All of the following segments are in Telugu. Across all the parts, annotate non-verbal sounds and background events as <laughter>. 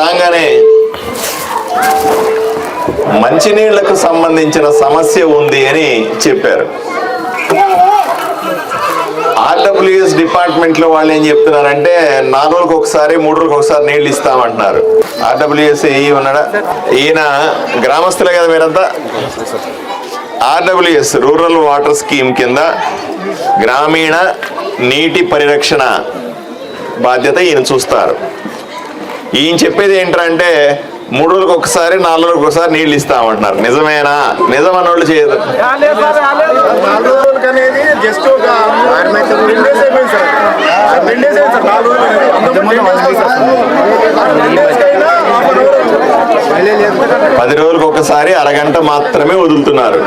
రాగానే మంచినీళ్ళకు సంబంధించిన సమస్య ఉంది అని చెప్పారు. ఆర్డబ్ల్యూఎస్ డిపార్ట్మెంట్లో వాళ్ళు ఏం చెప్తున్నారంటే నాలుగు రోజులకు ఒకసారి మూడు రోజులకు ఒకసారి నీళ్ళు ఇస్తామంటున్నారు. ఆర్డబ్ల్యూఎస్ ఏ ఉన్నాడా? ఈయన గ్రామస్తులే కదా మీరంతా? ఆర్డబ్ల్యూఎస్ రూరల్ వాటర్ స్కీమ్ కింద గ్రామీణ నీటి పరిరక్షణ బాధ్యత ఈయన చూస్తారు. ఈయన చెప్పేది ఏంటంటే మూడు రోజులకు ఒకసారి నాలుగు రోజులకు ఒకసారి నీళ్ళు ఇస్తామంటున్నారు నిజమేనా నిజం అన్నోళ్ళు చేయదు నాలుగు రోజులకి అనేది జస్ట్ ఒక టెన్ డేస్ అయిపోయింది సార్ సార్ టెన్ డేస్ అయింది సార్ నాలుగు రోజులు అనేది. అంతకుముందు 10 days కాదు సార్. ఆ 10 days కైనా half an hour అవుతుంది. పది రోజులకు ఒకసారి అరగంట మాత్రమే వదులుతున్నారు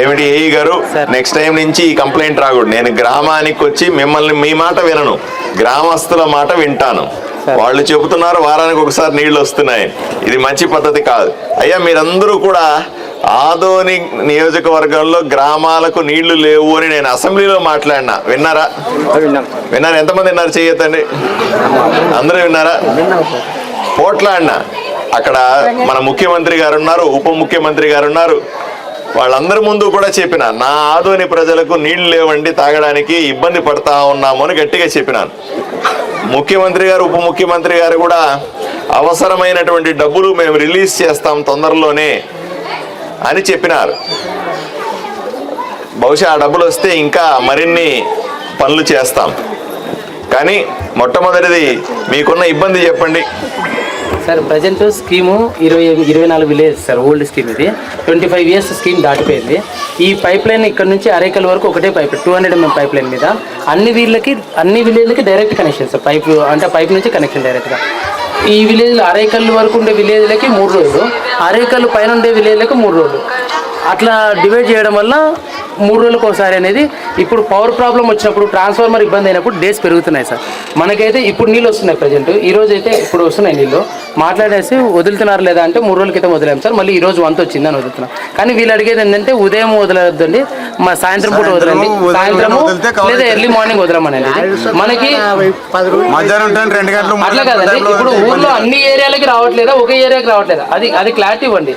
ఏమిటి ఏఈ గారు నెక్స్ట్ టైం నుంచి ఈ కంప్లైంట్ రాకూడదు నేను గ్రామానికి వచ్చి మిమ్మల్ని మీ మాట వినను గ్రామస్తుల మాట వింటాను వాళ్ళు చెబుతున్నారు వారానికి ఒకసారి నీళ్ళు వస్తున్నాయి. ఇది మంచి పద్ధతి కాదు. అయ్యా మీరందరూ కూడా ఆదోని నియోజకవర్గంలో గ్రామాలకు నీళ్ళు లేవు అని నేను అసెంబ్లీలో మాట్లాడినా. విన్నారా? విన్నారు? ఎంతమంది విన్నారు చెయ్యొద్దండి అందరూ విన్నారా? పోట్లాడినా. అక్కడ మన ముఖ్యమంత్రి గారు ఉన్నారు ఉప ముఖ్యమంత్రి గారు ఉన్నారు. వాళ్ళందరి ముందు కూడా చెప్పిన నా ఆదోని ప్రజలకు నీళ్ళు లేవండి తాగడానికి ఇబ్బంది పడతా ఉన్నాము అని గట్టిగా చెప్పినాను. ముఖ్యమంత్రి గారు ఉప ముఖ్యమంత్రి గారు కూడా అవసరమైనటువంటి డబ్బులు మేము రిలీజ్ చేస్తాం తొందరలోనే అని చెప్పినారు. బహుశా ఆ డబ్బులు వస్తే ఇంకా మరిన్ని పనులు చేస్తాం. కానీ మొట్టమొదటిది మీకున్న ఇబ్బంది చెప్పండి. సార్ ప్రజెంట్ స్కీము ఇరవై ఇరవై నాలుగు విలేజ్ సార్ ఓల్డ్ స్కీమ్ ఇది. ట్వంటీ ఫైవ్ ఇయర్స్ స్కీమ్ దాటిపోయింది. ఈ పైప్ లైన్ ఇక్కడ నుంచి అరేకల్ వరకు ఒకటే pipe two hundred MM pipe line మీద. అన్ని వీళ్ళకి అన్ని విలేజ్లకి డైరెక్ట్ కనెక్షన్ సార్ పైప్ అంటే పైప్ నుంచి కనెక్షన్ డైరెక్ట్గా ఈ విలేజ్ అరేకల్ వరకు ఉండే విలేజ్లకి మూడు రోజులు అరేకల్ పైన ఉండే విలేజ్లకి మూడు రోజులు అట్లా డివైడ్ చేయడం వల్ల మూడు రోజులకు ఒకసారి అనేది ఇప్పుడు పవర్ ప్రాబ్లం వచ్చినప్పుడు ట్రాన్స్ఫార్మర్ ఇబ్బంది అయినప్పుడు డేస్ పెరుగుతున్నాయి సార్. మనకైతే ఇప్పుడు నీళ్ళు వస్తున్నాయి ప్రజెంట్ ఈ రోజు అయితే ఇప్పుడు వస్తున్నాయి నీళ్ళు. మాట్లాడేసి వదులుతున్నారు లేదా అంటే మూడు రోజుల క్రితం వదిలేం సార్. మళ్ళీ ఈ రోజు వంత వచ్చిందని వదులుతున్నాం. కానీ వీళ్ళు అడిగేది ఏంటంటే ఉదయం వదలొద్దండి మా సాయంత్రం పూట వదలండి. సాయంత్రము లేదా ఎర్లీ మార్నింగ్ వదలమనండి. మనకి రెండు అట్లా గంటల కదండి. ఇప్పుడు ఊర్లో అన్ని ఏరియాలకి రావట్లేదా? ఒకే ఏరియాకి రావట్లేదా? అది అది క్లారిటీ ఇవ్వండి.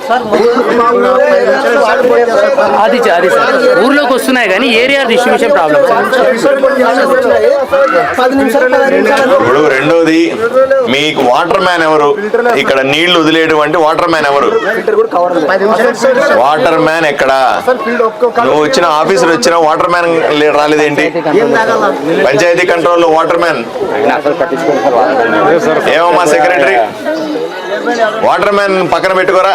అది అది సార్. ఊర్లోకి వస్తున్నాయి కానీ ఏరియా డిస్ట్రిబ్యూషన్ ప్రాబ్లమ్ ఇప్పుడు రెండోది మీకు వాటర్ మ్యాన్ ఎవరు? ఇక్కడ నీళ్ళు వదిలేటువంటి వాటర్ మ్యాన్ ఎవరు? వాటర్ మ్యాన్ ఎక్కడ? నువ్వు వచ్చిన ఆఫీసర్ వచ్చిన వాటర్ మ్యాన్ రాలేదేంటి? పంచాయతీ కంట్రోల్లో వాటర్ మ్యాన్ ఏమమ్మా సెక్రటరీ వాటర్ మ్యాన్ పక్కన పెట్టుకోరా.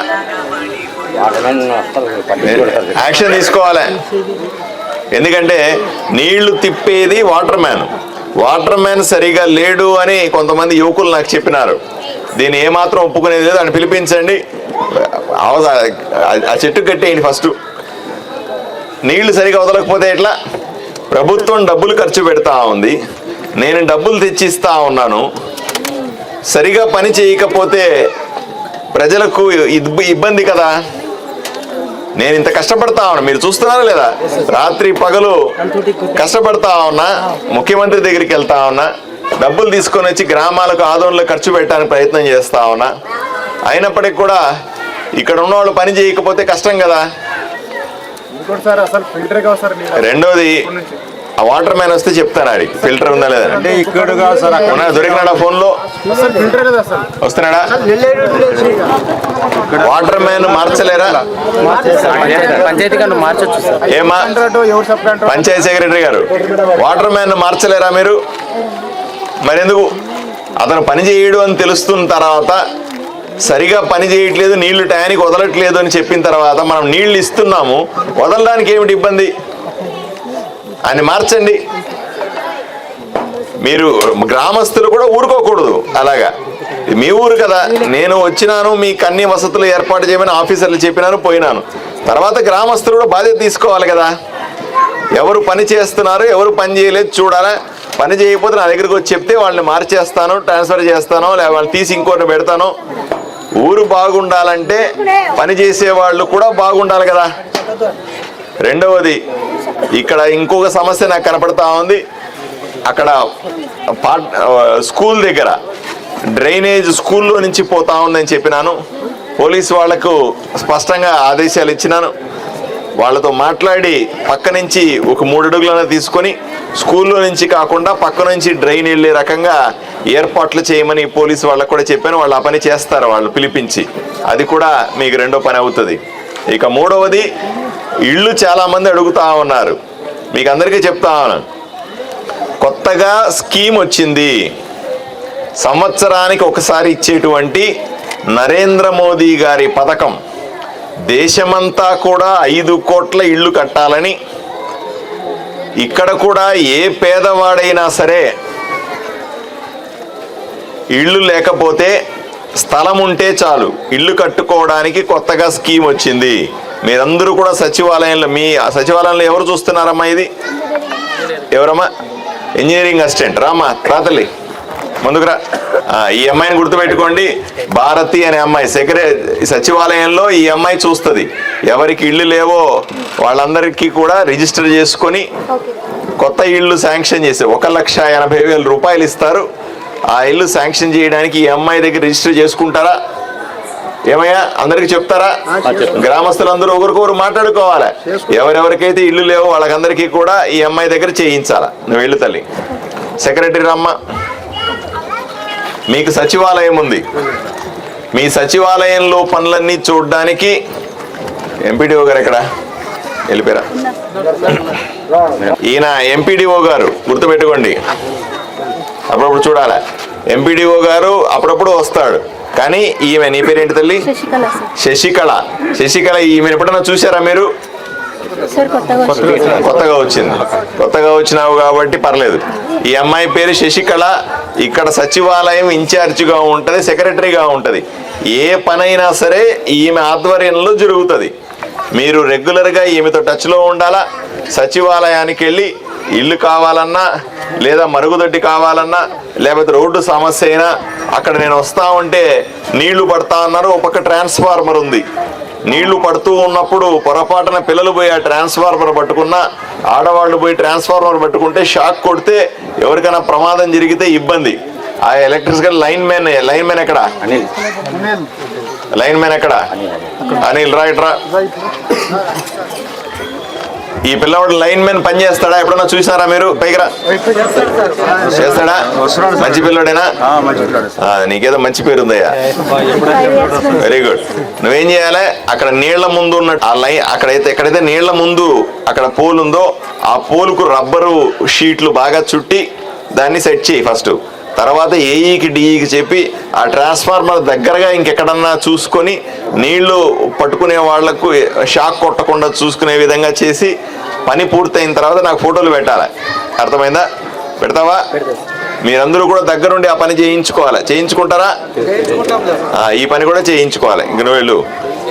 యాక్షన్ తీసుకోవాలి. ఎందుకంటే నీళ్ళు తిప్పేది వాటర్ మ్యాన్ వాటర్ మ్యాన్ సరిగా లేడు అని కొంతమంది యువకులు నాకు చెప్పినారు. దీన్ని ఏమాత్రం ఒప్పుకునేది లేదు. అని పిలిపించండి. ఆ చెట్టు కట్టేయండి ఫస్ట్. నీళ్ళు సరిగా వదలకపోతే ఎట్లా? ప్రభుత్వం డబ్బులు ఖర్చు పెడతా ఉంది. నేను డబ్బులు తెచ్చిస్తా ఉన్నాను. సరిగా పని చేయకపోతే ప్రజలకు ఇబ్బంది కదా? నేను ఇంత కష్టపడతా ఉన్నా. మీరు చూస్తున్నారా లేదా? రాత్రి పగలు కష్టపడతా ఉన్నా ముఖ్యమంత్రి దగ్గరికి వెళ్తా ఉన్నా డబ్బులు తీసుకొని వచ్చి గ్రామాలకు ఆదోళనలో ఖర్చు పెట్టడానికి ప్రయత్నం చేస్తా ఉన్నా. అయినప్పటికీ కూడా ఇక్కడ ఉన్న వాళ్ళు పని చేయకపోతే కష్టం కదా. రెండోది ఆ వాటర్ మ్యాన్ వస్తే చెప్తాను ఆడి. ఫిల్టర్ ఉందా లేదా? అంటే ఇక్కడ దొరికినాడా ఫోన్లో వస్తున్నాడా? వాటర్ మ్యాన్ మార్చలేరా? పంచాయతీ సెక్రటరీ గారు వాటర్ మ్యాన్ మార్చలేరా మీరు? మరెందుకు? అతను పని చేయడు అని తెలుస్తున్న తర్వాత సరిగా పని చేయట్లేదు నీళ్ళు టయానికి వదలట్లేదు అని చెప్పిన తర్వాత మనం నీళ్ళు ఇస్తున్నాము వదలడానికి ఏమిటి ఇబ్బంది? అని మార్చండి. మీరు గ్రామస్తులు కూడా ఊరుకోకూడదు. అలాగా? మీ ఊరు కదా. నేను వచ్చినాను మీకు అన్ని వసతులు ఏర్పాటు చేయమని ఆఫీసర్లు చెప్పినాను పోయినాను. తర్వాత గ్రామస్తులు కూడా బాధ్యత తీసుకోవాలి కదా. ఎవరు పని చేస్తున్నారు ఎవరు పని చేయలేదు చూడాలా. పని చేయకపోతే నా దగ్గరికి వచ్చి చెప్తే వాళ్ళని మార్చేస్తాను ట్రాన్స్ఫర్ చేస్తాను లేదా వాళ్ళని తీసి ఇంకోటి పెడతాను. ఊరు బాగుండాలంటే పని చేసే వాళ్ళు కూడా బాగుండాలి కదా. రెండవది ఇక్కడ ఇంకొక సమస్య నాకు కనపడతా ఉంది. అక్కడ పాట్ స్కూల్ దగ్గర డ్రైనేజ్ స్కూల్లో నుంచి పోతా ఉందని చెప్పినాను. పోలీసు వాళ్ళకు స్పష్టంగా ఆదేశాలు ఇచ్చినాను. వాళ్ళతో మాట్లాడి పక్క నుంచి ఒక మూడు అడుగులను తీసుకొని స్కూల్లో నుంచి కాకుండా పక్క నుంచి డ్రైన్ వెళ్ళే రకంగా ఏర్పాట్లు చేయమని పోలీసు వాళ్ళకు కూడా చెప్పాను. వాళ్ళు ఆ పని చేస్తారు వాళ్ళు పిలిపించి. అది కూడా మీకు రెండో పని అవుతుంది. ఇక మూడవది ఇళ్ళు చాలామంది అడుగుతా ఉన్నారు. మీకు అందరికీ చెప్తా ఉన్నాను కొత్తగా స్కీమ్ వచ్చింది. సంవత్సరానికి ఒకసారి ఇచ్చేటువంటి నరేంద్ర మోదీ గారి పథకం. దేశమంతా కూడా ఐదు కోట్ల ఇళ్ళు కట్టాలని. ఇక్కడ కూడా ఏ పేదవాడైనా సరే ఇళ్ళు లేకపోతే స్థలం ఉంటే చాలు. ఇల్లు కట్టుకోవడానికి కొత్తగా స్కీమ్ వచ్చింది. మీరందరూ కూడా సచివాలయంలో మీ సచివాలయంలో ఎవరు చూస్తున్నారమ్మా ఇది? ఎవరమ్మా? Engineering assistant. రామ్మా రాతలి ముందుకురా ఈ అమ్మాయిని గుర్తుపెట్టుకోండి. భారతి అనే అమ్మాయి సెక్రటరీ సచివాలయంలో ఈ అమ్మాయి చూస్తుంది. ఎవరికి ఇళ్ళు లేవో వాళ్ళందరికీ కూడా రిజిస్టర్ చేసుకొని కొత్త ఇళ్ళు శాంక్షన్ చేసి ఒక లక్ష ఎనభై వేల రూపాయలు ఇస్తారు. ఆ ఇల్లు శాంక్షన్ చేయడానికి ఈ అమ్మాయి దగ్గర రిజిస్టర్ చేసుకుంటారా? ఏమయ్యా అందరికి చెప్తారా? గ్రామస్తులందరూ ఒకరికొకరు మాట్లాడుకోవాలి. ఎవరెవరికైతే ఇల్లు లేవో వాళ్ళకందరికీ కూడా ఈ అమ్మాయి దగ్గర చేయించాలా? నువ్వు వెళ్ళు తల్లి. సెక్రటరీ రమ్మ. మీకు సచివాలయం ఉంది. మీ సచివాలయంలో పనులన్నీ చూడడానికి ఎంపీడీఓ గారు ఎక్కడ? వెళ్ళిపోయారా. ఈయన ఎంపీడీఓ గారు గుర్తుపెట్టుకోండి. అప్పుడప్పుడు చూడాలి? ఎంపీడీఓ గారు అప్పుడప్పుడు వస్తాడు. కానీ ఈమె నీ పేరేంటి తల్లి? శశికళ శశికళ. శశికళ ఈమె ఎప్పుడన్నా చూసారా మీరు? సార్ కొత్తగా వచ్చింది. కొత్తగా వచ్చింది. కొత్తగా వచ్చినావు కాబట్టి పర్లేదు. ఈ అమ్మాయి పేరు శశికళ. ఇక్కడ సచివాలయం ఇన్ఛార్జిగా ఉంటది సెక్రటరీగా ఉంటది. ఏ పనైనా సరే ఈమె ఆధ్వర్యంలో జరుగుతుంది. మీరు రెగ్యులర్గా ఈమెతో టచ్లో ఉండాలా? సచివాలయానికి వెళ్ళి ఇల్లు కావాలన్నా లేదా మరుగుదొడ్డి కావాలన్నా లేకపోతే రోడ్డు సమస్య అయినా అక్కడ నేను వస్తా ఉంటే నీళ్ళు పడతా అన్నారు. ఒక పక్క ట్రాన్స్ఫార్మర్ ఉంది. నీళ్ళు పడుతూ ఉన్నప్పుడు పొరపాటున పిల్లలు పోయి ఆ ట్రాన్స్ఫార్మర్ పట్టుకున్నా ఆడవాళ్ళు పోయి ట్రాన్స్ఫార్మర్ పట్టుకుంటే షాక్ కొడితే ఎవరికైనా ప్రమాదం జరిగితే ఇబ్బంది. ఆ electrical line man line man ఎక్కడ? లైన్ మ్యాన్ ఎక్కడ? అనిల్. రైట్ రా. ఈ పిల్లవాడు లైన్ మ్యాన్ పని చేస్తాడా? ఎప్పుడన్నా చూసారా మీరు? పైకి రా. చేస్తాడా? మంచి పిల్లడేనా? నీకేదో మంచి పేరు ఉందయ్యా వెరీ గుడ్ నువ్వేం చేయాలి? అక్కడ నీళ్ళ ముందు ఉన్న ఆ లైన్ అక్కడైతే ఎక్కడైతే నీళ్ళ ముందు అక్కడ పోల్ ఉందో ఆ పోల్కు రబ్బరు షీట్లు బాగా చుట్టి దాన్ని సెట్ చేయి ఫస్ట్. తర్వాత ఏఈకి డిఈకి చెప్పి ఆ ట్రాన్స్ఫార్మర్ దగ్గరగా ఇంకెక్కడన్నా చూసుకొని నీళ్ళు పట్టుకునే వాళ్ళకు షాక్ కొట్టకుండా చూసుకునే విధంగా చేసి పని పూర్తయిన తర్వాత నాకు ఫోటోలు పెట్టాలి. అర్థమైందా? పెడతావా? మీరందరూ కూడా దగ్గరుండి ఆ పని చేయించుకోవాలి. చేయించుకుంటారా? ఈ పని కూడా చేయించుకోవాలి. ఇంక నువ్వు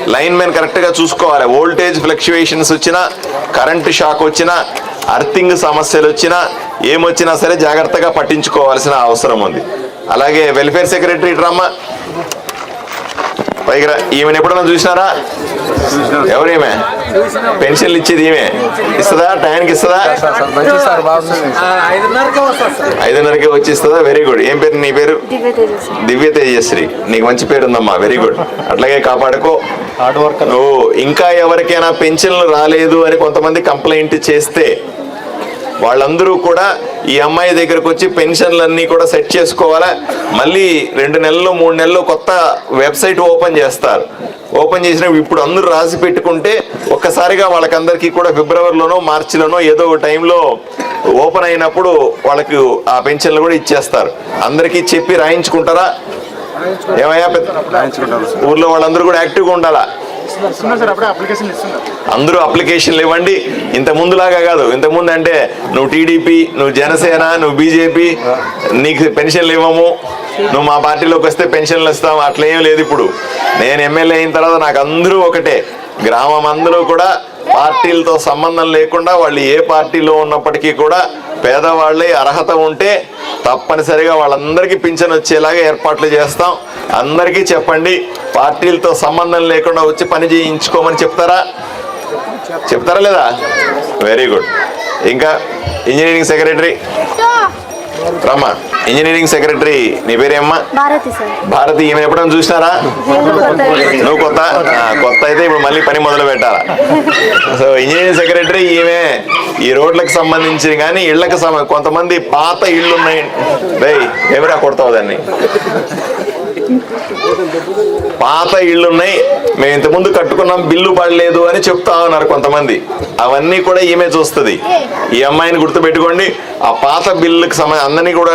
లైన్ మ్యాన్ కరెక్ట్గా చూసుకోవాలి. వోల్టేజ్ ఫ్లక్చువేషన్స్ వచ్చినా కరెంటు షాక్ వచ్చినా అర్థింగ్ సమస్యలు వచ్చినా ఏమొచ్చినా సరే జాగ్రత్తగా పట్టించుకోవాల్సిన అవసరం ఉంది. అలాగే వెల్ఫేర్ సెక్రటరీ రమ్మ. పైకి రా. ఈమెను ఎప్పుడన్నా చూసినారా? ఎవరేమే పెన్షన్లు ఇచ్చేది ఈమె. ఇస్తుందా? టైంకి ఇస్తుందా? ఐదున్నరకి వచ్చి ఇస్తుందా వెరీ గుడ్ ఏం పేరు నీ పేరు? దివ్య తేజశ్రీ. నీకు మంచి పేరు ఉందమ్మా. వెరీ గుడ్ అట్లాగే కాపాడుకో. నువ్వు ఇంకా ఎవరికైనా పెన్షన్లు రాలేదు అని కొంతమంది కంప్లైంట్ చేస్తే వాళ్ళందరూ కూడా ఈ అమ్మాయి దగ్గరకు వచ్చి పెన్షన్లన్నీ కూడా సెట్ చేసుకోవాలా? మళ్ళీ రెండు నెలలు మూడు నెలలు కొత్త వెబ్సైట్ ఓపెన్ చేస్తారు. ఓపెన్ చేసిన ఇప్పుడు అందరూ రాసి పెట్టుకుంటే ఒక్కసారిగా వాళ్ళకందరికీ కూడా ఫిబ్రవరిలోనో మార్చిలోనో ఏదో ఒక టైంలో ఓపెన్ అయినప్పుడు వాళ్ళకి ఆ పెన్షన్లు కూడా ఇచ్చేస్తారు. అందరికీ చెప్పి రాయించుకుంటారా? ఏమయ్యా ఊర్లో వాళ్ళందరూ కూడా యాక్టివ్గా ఉండాలా? అందరూ అప్లికేషన్లు ఇవ్వండి. ఇంత ముందులాగా కాదు. ఇంత ముందు అంటే నువ్వు టీడీపీ నువ్వు జనసేన నువ్వు బీజేపీ నీకు పెన్షన్లు ఇవ్వము. నువ్వు మా పార్టీలోకి వస్తే పెన్షన్లు ఇస్తాం. అట్లా ఏం లేదు ఇప్పుడు. నేను ఎమ్మెల్యే అయిన తర్వాత నాకు అందరూ ఒకటే. గ్రామం అందరూ కూడా పార్టీలతో సంబంధం లేకుండా వాళ్ళు ఏ పార్టీలో ఉన్నప్పటికీ కూడా పేదవాళ్ళే అర్హత ఉంటే తప్పనిసరిగా వాళ్ళందరికీ పింఛన్ వచ్చేలాగా ఏర్పాట్లు చేస్తాం. అందరికీ చెప్పండి పార్టీలతో సంబంధం లేకుండా వచ్చి పని చేయించుకోమని చెప్తారా? చెప్తారా లేదా? వెరీ గుడ్ ఇంకా ఇంజనీరింగ్ సెక్రటరీ? రమ్మా ఇంజనీరింగ్ సెక్రటరీ నీ పేరేమ్మా? భారతి ఈమె ఎప్పుడైనా చూసినారా? నువ్వు కొత్త? కొత్త అయితే ఇప్పుడు మళ్ళీ పని మొదలు పెట్టాలా? <laughs> సో ఇంజనీరింగ్ సెక్రటరీ ఈమె ఈ రోడ్లకు సంబంధించి కానీ ఇళ్ళకు కొంతమంది పాత ఇళ్ళు ఉన్నాయి రేయ్ ఎవరా కొడతావు దాన్ని. పాత ఇళ్ళు ఉన్నాయి మేము ఇంతకుముందు కట్టుకున్నాం బిల్లు పడలేదు అని చెప్తా ఉన్నారు కొంతమంది. అవన్నీ కూడా ఈమె చూస్తుంది. ఈ అమ్మాయిని గుర్తుపెట్టుకోండి ఆ పాత బిల్లుకి సంబంధించి అందరినీ కూడా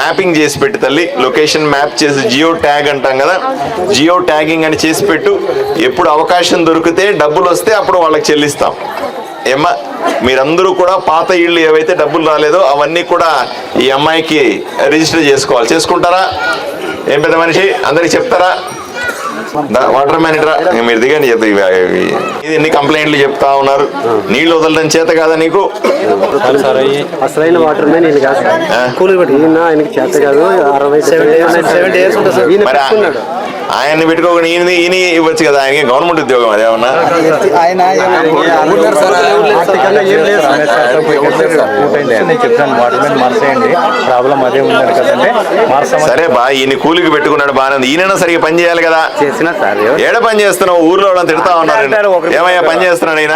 మ్యాపింగ్ చేసి పెట్టి తల్లి. లొకేషన్ మ్యాప్ చేసి జియో ట్యాగ్ అంటాం కదా. జియో ట్యాగింగ్ అని చేసి పెట్టు. ఎప్పుడు అవకాశం దొరికితే డబ్బులు వస్తే అప్పుడు వాళ్ళకి చెల్లిస్తాం. ఏమ్మా మీరందరూ కూడా పాత ఇళ్ళు ఏవైతే డబ్బులు రాలేదో అవన్నీ కూడా ఈ అమ్మాయికి రిజిస్టర్ చేసుకోవాలి. చేసుకుంటారా? ఏం పెద్ద మనిషి? అందరికి చెప్తారా? వాటర్ ఇంక మీరు దిగండి. ఇది ఎన్ని కంప్లైంట్లు చెప్తా ఉన్నారు? నీళ్ళు వదలడం చేత కాదా నీకు? అసలైన వాటర్ మ్యాన్ కాదు? కూలి పెట్టి చేత కాదు. అరవై ఇయర్స్ ఉంటుంది ఆయన్ని పెట్టుకోకుండా ఈయన ఈయన ఇవ్వచ్చు కదా? ఆయనకి గవర్నమెంట్ ఉద్యోగం అదే మార్చమని సరే? బా ఈయన కూలికి పెట్టుకున్నాడు బాగానే ఉంది. ఈయన సరిగ్గా పని చేయాలి కదా? చేసిన సార్ ఏడ పని చేస్తున్నావు? ఊర్లో వాళ్ళని తిడతా ఉన్నారు. ఏమయ్యా పని చేస్తున్నాడు ఈయన?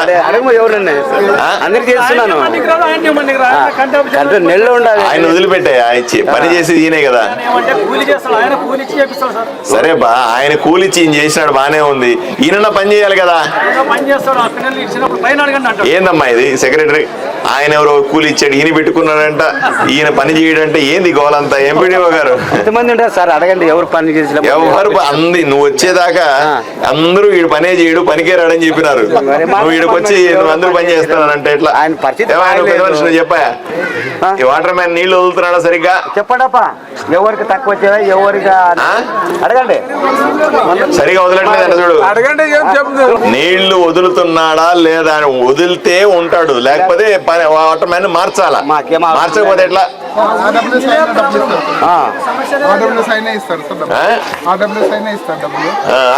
ఆయన వదిలిపెట్టాయి. పని చేసేది ఈయనే కదా. సరే బా ఆయన కూలిచ్చి ఈయన చేసినాడు బానే ఉంది. ఈయన పని చేయాలి కదా? ఏందమ్మా ఇది? సెక్రటరీ ఆయన ఎవరో కూలి ఇచ్చాడు ఈయన పెట్టుకున్నాడంట. ఈయన పని చేయడంటే ఏంది గోలంతా? ఎంపీడీఓ గారు? ఎంతమంది ఉంటారు సార్? అడగండి ఎవరు పని చేసిన ఎవరు అంది నువ్వు వచ్చేదాకా అందరూ వీడు పనే చేయడు పనికే రాడని చెప్పినారు. నువ్వు వీడికి వచ్చి నువ్వు అందరూ పని చేస్తున్నానంటే ఎట్లా? ఆయన పెద్ద. మనిషి చెప్పా? ఈ వాటర్ మ్యాన్ నీళ్ళు వదులుతున్నాడా సరిగ్గా? చెప్పడప్పా ఎవరికి తక్కువ వచ్చేదా ఎవరికి? అడగండి. సరిగా వదలట్లేదంట చూడు. అడగండి ఏం చెప్తారు? నీళ్ళు వదులుతున్నాడా లేదా వదిలితే ఉంటాడు. లేకపోతే పని వాటర్ మ్యాన్ మార్చాలా? మార్చకపోతే ఎట్లా?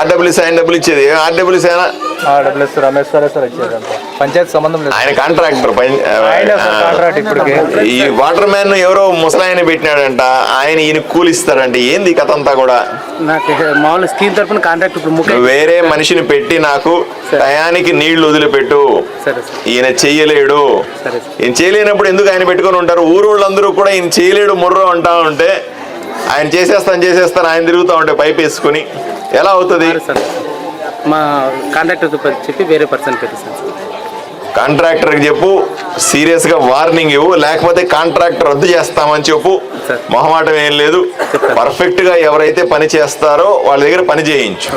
ఆర్డబ్ల్యూసీ ఆయన డబ్బులు. ఇచ్చేది. ఆర్డబ్ల్యూసీ ఆయన డబ్ల్యూఎస్ రమేష్ సార్ సార్ ఇచ్చేదంతా పంచాయతీ సంబంధం లేదు. ఆయన కాంట్రాక్టర్ ఈ వాటర్ మ్యాన్ ఎవరో ముసలాయన పెట్టినాడంట. ఆయన ఈయన కూలిస్తాడంట. ఏంది కథ అంతా కూడా? నాకు మామూలు స్కీమ్ తరపున కాంట్రాక్ట్ ఇప్పుడు వేరే మనిషిని పెట్టి నాకు టయానికి నీళ్ళు వదిలిపెట్టు. ఈయన చెయ్యలేడు సరే ఈయన చేయలేనప్పుడు ఎందుకు ఆయన పెట్టుకొని ఉంటారు? ఊరోళ్ళందరూ కూడా ఈయన చేయలేడు ముర్రో అంటా ఉంటే ఆయన చేసేస్తాను చేసేస్తాను ఆయన తిరుగుతూ ఉంటే పైప్ వేసుకుని. ఎలా అవుతుంది? మా కాంట్రాక్టర్తో చెప్పి వేరే పర్సన్ పెట్టిస్తాను. సార్ కాంట్రాక్టర్కి చెప్పు సీరియస్గా వార్నింగ్ ఇవ్వు లేకపోతే కాంట్రాక్ట్ రద్దు చేస్తామని చెప్పు. మొహమాటం ఏం లేదు. పర్ఫెక్ట్గా ఎవరైతే పని చేస్తారో వాళ్ళ దగ్గర పని చేయించు.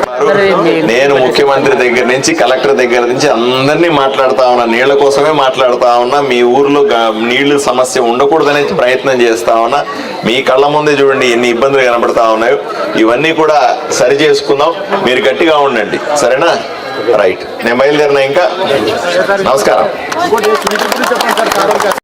నేను ముఖ్యమంత్రి దగ్గర నుంచి కలెక్టర్ దగ్గర నుంచి అందరినీ మాట్లాడుతా ఉన్నా నీళ్ళ కోసమే మాట్లాడుతా ఉన్నా మీ ఊర్లో నీళ్ళు సమస్య ఉండకూడదనే ప్రయత్నం చేస్తా ఉన్నా మీ కళ్ళ ముందే చూడండి ఎన్ని ఇబ్బందులు కనబడతా ఉన్నాయో. ఇవన్నీ కూడా సరి చేసుకుందాం. మీరు గట్టిగా ఉండండి. సరేనా? రైట్ నేను బయలుదేరిన ఇంకా? నమస్కారం.